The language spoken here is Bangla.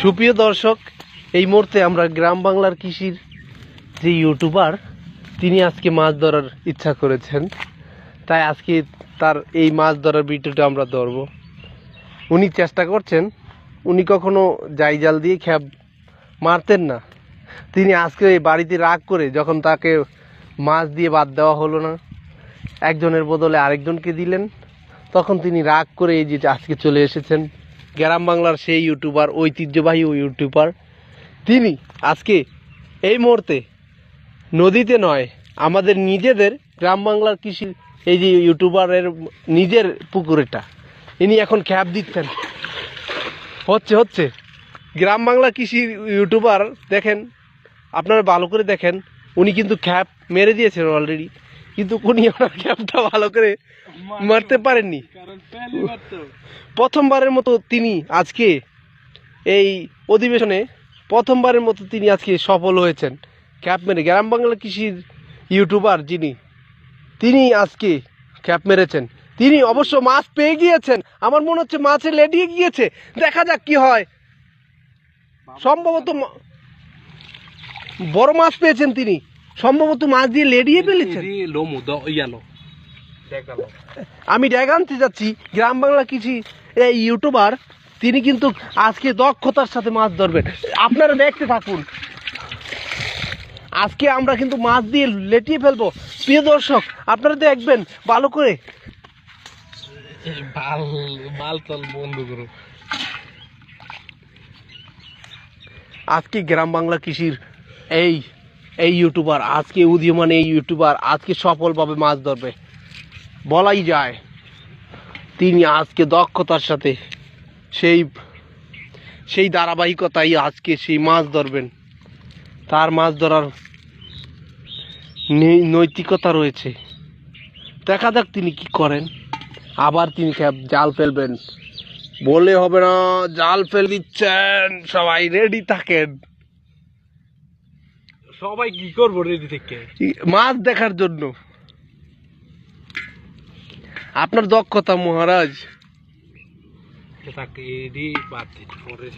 সুপ্রিয় দর্শক, এই মুহূর্তে আমরা গ্রাম বাংলার কৃষির যে ইউটিউবার, তিনি আজকে মাছ ধরার ইচ্ছা করেছেন। তাই আজকে তার এই মাছ ধরার ভিডিওটা আমরা ধরবো। উনি চেষ্টা করছেন, উনি কখনো জাই জাল দিয়ে খ্যাপ মারতেন না। তিনি আজকে এই বাড়িতে রাগ করে যখন তাকে মাছ দিয়ে বাদ দেওয়া হলো না, একজনের বদলে আরেকজনকে দিলেন, তখন তিনি রাগ করে এই যে আজকে চলে এসেছেন। গ্রাম বাংলার সেই ইউটিউবার, ঐতিহ্যবাহী ইউটিউবার, তিনি আজকে এই মুহূর্তে নদীতে নয়, আমাদের নিজেদের গ্রাম বাংলার কৃষি, এই যে ইউটিউবারের নিজের পুকুরেটা ইনি এখন খ্যাপ দিচ্ছেন। হচ্ছে হচ্ছে, গ্রাম বাংলা কৃষি ইউটিউবার দেখেন, আপনারা ভালো করে দেখেন, উনি কিন্তু খ্যাপ মেরে দিয়েছেন অলরেডি কিন্তু উনি ওনার খ্যাপটা ভালো করে মারতে পারেননি। প্রথমবারের মতো তিনি আজকে এই অধিবেশনে প্রথমবারের মতো তিনি আজকে সফল হয়েছেন। ক্যাপ মেরে গ্রাম বাংলা কৃষির ইউটিউবার যিনি তিনি আজকে ক্যাপ মেরেছেন। তিনি অবশ্য মাছ পেয়ে গিয়েছেন। আমার মনে হচ্ছে মাছে লেডিয়ে গিয়েছে। দেখা যাক কি হয়। সম্ভবত বড় মাছ পেয়েছেন তিনি। সম্ভবত মাছ দিয়ে লেডিয়ে ফেলেছেন? লোমু ইয়ালো। আমি ড্যাগ আনতে যাচ্ছি গ্রাম বাংলা কৃষি এই ইউটিউবার তিনি কিন্তু আজকে দক্ষতার সাথে মাছ ধরবেন। আপনারা দেখতে থাকুন। আজকে আমরা কিন্তু মাছ দিয়ে লেটিয়ে ফেলব। প্রিয় দর্শক আপনারা দেখবেন ভালো করো। আজকে গ্রাম বাংলা কৃষির এই এই ইউটিউবার আজকে উদীয়মান এই ইউটিউবার আজকে সফলভাবে মাছ ধরবে। বলাই যায়, তিনি আজকে দক্ষতার সাথে সেই সেই ধারাবাহিকতাই আজকে সেই মাছ ধরবেন। তার মাছ ধরার নৈতিকতা রয়েছে। দেখা যাক তিনি কি করেন। আবার তিনি জাল ফেলবেন। বলে হবে না, জাল ফেল দিচ্ছেন, সবাই রেডি থাকেন। সবাই কি করব রেডি থেকে? মাছ দেখার জন্য। আপনার দক্ষতা মহারাজ। বাদ দিতে পরে।